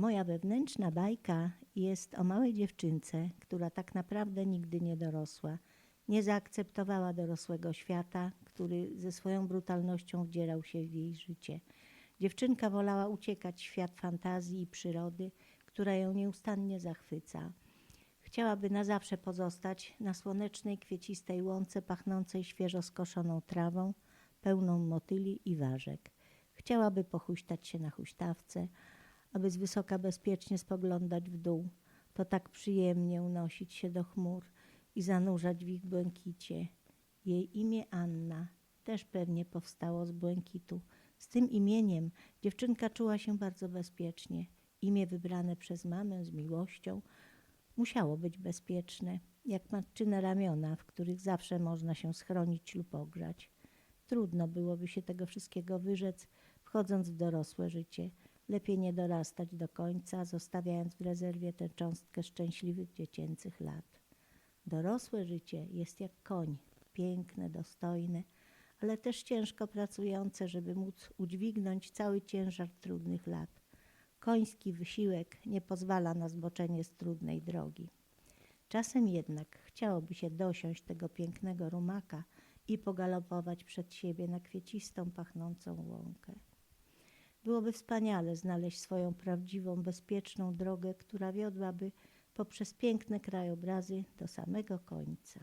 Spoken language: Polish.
Moja wewnętrzna bajka jest o małej dziewczynce, która tak naprawdę nigdy nie dorosła. Nie zaakceptowała dorosłego świata, który ze swoją brutalnością wdzierał się w jej życie. Dziewczynka wolała uciekać w świat fantazji i przyrody, która ją nieustannie zachwyca. Chciałaby na zawsze pozostać na słonecznej, kwiecistej łące pachnącej świeżo skoszoną trawą, pełną motyli i ważek. Chciałaby pochuśtać się na huśtawce, aby z wysoka bezpiecznie spoglądać w dół. To tak przyjemnie unosić się do chmur i zanurzać w ich błękicie. Jej imię Anna też pewnie powstało z błękitu. Z tym imieniem dziewczynka czuła się bardzo bezpiecznie. Imię wybrane przez mamę z miłością musiało być bezpieczne, jak matczyne ramiona, w których zawsze można się schronić lub ogrzać. Trudno byłoby się tego wszystkiego wyrzec, wchodząc w dorosłe życie. Lepiej nie dorastać do końca, zostawiając w rezerwie tę cząstkę szczęśliwych dziecięcych lat. Dorosłe życie jest jak koń, piękne, dostojne, ale też ciężko pracujące, żeby móc udźwignąć cały ciężar trudnych lat. Koński wysiłek nie pozwala na zboczenie z trudnej drogi. Czasem jednak chciałoby się dosiąść tego pięknego rumaka i pogalopować przed siebie na kwiecistą, pachnącą łąkę. Byłoby wspaniale znaleźć swoją prawdziwą, bezpieczną drogę, która wiodłaby poprzez piękne krajobrazy do samego końca.